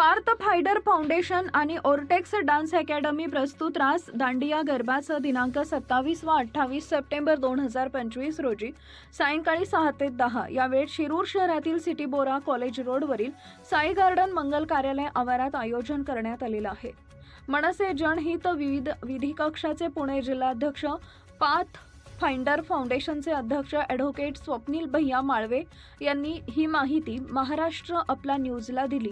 Parth फायडर foundation आणि ओर्टेक्स dance academy प्रस्तुत रास दांडिया गरबाचं दिनांक सत्तावीस व अठ्ठावीस सप्टेंबर दोन हजार पंचवीस रोजी सायंकाळी सहा ते दहा या वेळेत शिरूर शहरातील सिटी बोरा कॉलेज रोडवरील साई गार्डन मंगल कार्यालय आवारात आयोजन करण्यात आलेलं आहे. मनसे जनहित विविध विधी कक्षाचे पुणे जिल्हाध्यक्ष पाथ फाइंडर फाउंडेशनचे अध्यक्ष ॲडव्होकेट स्वप्नील भैया माळवे यांनी ही माहिती महाराष्ट्र आपला न्यूजला दिली.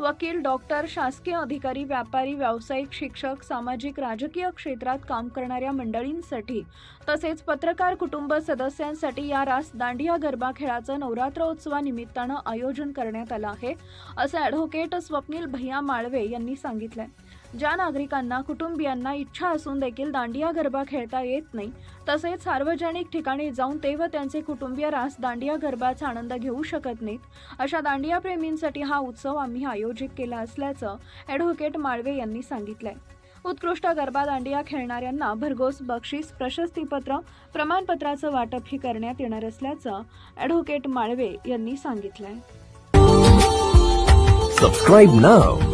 वकील डॉक्टर शासकीय अधिकारी व्यापारी व्यावसायिक शिक्षक सामाजिक राजकीय क्षेत्रात काम करणाऱ्या मंडळींसाठी तसेच पत्रकार कुटुंब सदस्यांसाठी या रास दांडिया गरबा खेळाचं नवरात्रोत्सवानिमित्तानं आयोजन करण्यात आलं आहे असं ॲडव्होकेट स्वप्नील भैया माळवे यांनी सांगितलंय. ज्या नागरिकांना कुटुंबियांना इच्छा असून देखील दांडिया गरबा खेळता येत नाही तसेच सार्वजनिक ठिकाणी जाऊन ते व त्यांचे कुटुंबीय रास दांडिया गरबाचा आनंद घेऊ शकत नाहीत. अशा दांडिया प्रेमींसाठी हा उत्सव आम्ही आयोजित केला असल्याचं ॲडव्होकेट माळवे यांनी सांगितलंय. उत्कृष्ट गरबा दांडिया खेळणाऱ्यांना भरघोस बक्षीस प्रशस्तीपत्र प्रमाणपत्राचं वाटपही करण्यात येणार असल्याचं ॲडव्होकेट माळवे यांनी सांगितलंय. Subscribe now